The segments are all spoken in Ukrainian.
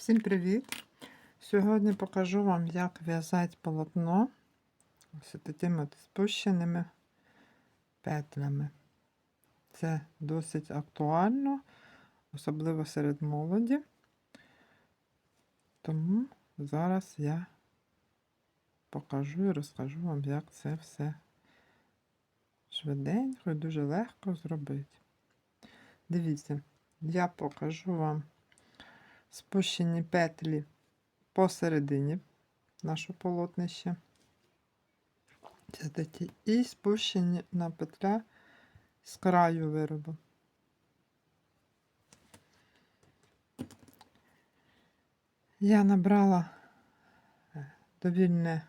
Всім привіт! Сьогодні покажу вам, як в'язати полотно ось такими спущеними петлями. Це досить актуально, особливо серед молоді. Тому зараз я покажу і розкажу вам, як це все швиденько і дуже легко зробити. Дивіться, я покажу вам спущені петлі посередині нашого полотнища. Це такі і спущені на петля з краю виробу. Я набрала довільне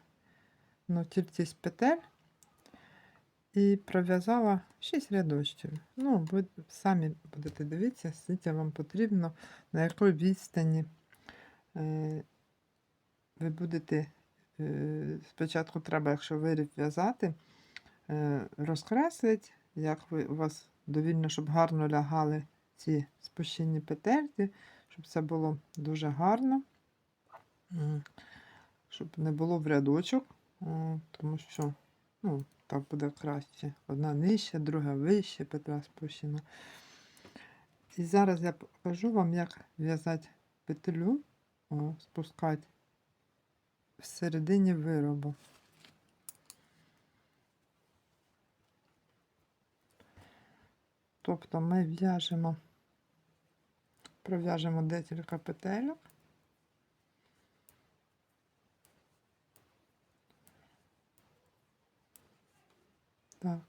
ну, кількість петель і пров'язала 6 рядочків. Ну, ви самі будете дивитися, скільки вам потрібно, на якій відстані е, ви будете. Е, спочатку треба, якщо виріб в'язати, е, розкреслити, як ви, у вас довільно, щоб гарно лягали ці спущені петельки, щоб це було дуже гарно, щоб не було в рядочок, о, тому що ну, так буде краще. Одна нижче, друга вище, петля спущена. І зараз я покажу вам, як в'язати петлю, о, спускати всередині виробу. Тобто ми в'яжемо, пров'яжемо декілька петельок. Так.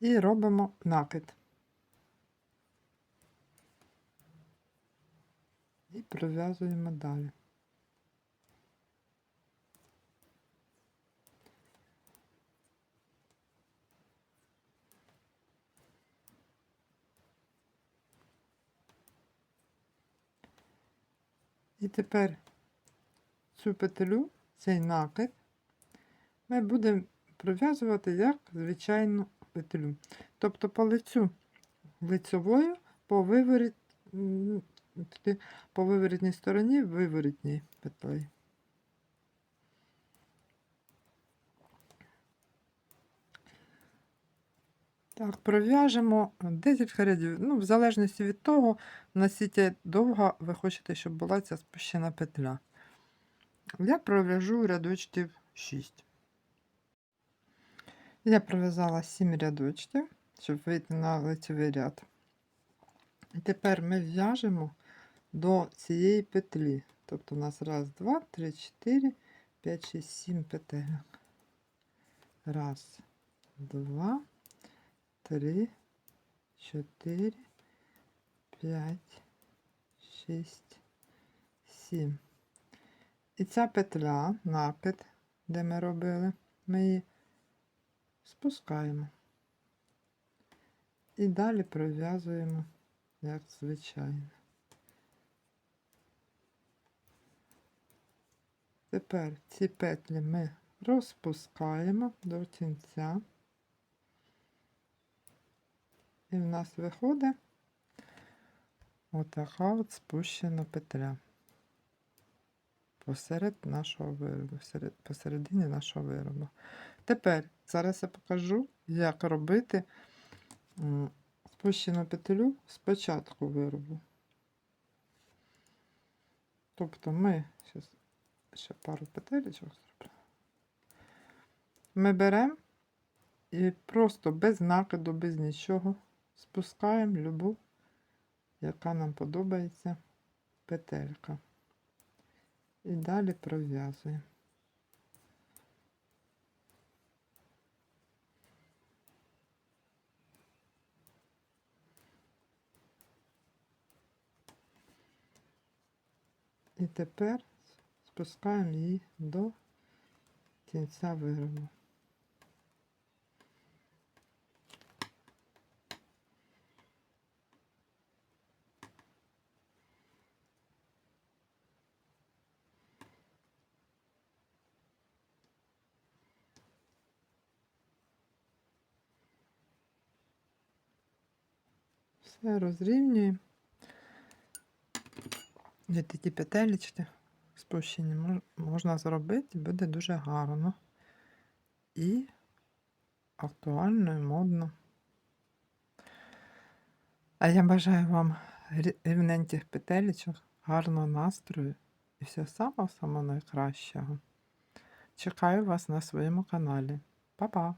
І робимо накид. І пров'язуємо далі. І тепер цю петлю, цей накид, ми будемо пров'язувати як звичайну петлю. Тобто по лицю лицевою по виворіт, по виворітній стороні виворітній петлею. Так, пров'яжемо декілька рядів. Ну, в залежності від того, наскільки довго ви хочете, щоб була ця спущена петля. Я пров'яжу рядочків 6. Я пров'язала 7 рядочків, щоб вийти на лицевий ряд. І тепер ми в'яжемо до цієї петлі. Тобто у нас раз, два, три, чотири, п'ять, шість, сім петелек. Раз, два, три, чотири, п'ять, шість, сім. І ця петля, накид, де ми робили, ми її спускаємо. І далі пров'язуємо, як звичайно. Тепер ці петлі ми розпускаємо до кінця. І в нас виходить отака от спущена петля посеред нашого виробу, посередині нашого виробу. Тепер зараз я покажу, як робити спущену петлю з початку виробу. Тобто ми зараз ще пару петелечок зроблю. Ми беремо і просто без накиду, без нічого спускаємо любу, яка нам подобається петелька. І далі пров'язуємо. І тепер спускаємо її до кінця виробу. Все розрівнюємо. І такі петелечки спущені можна зробити, буде дуже гарно. І актуально і модно. А я бажаю вам рівненьких петелечок, гарного настрою і всього самого самого найкращого. Чекаю вас на своєму каналі. Па-па!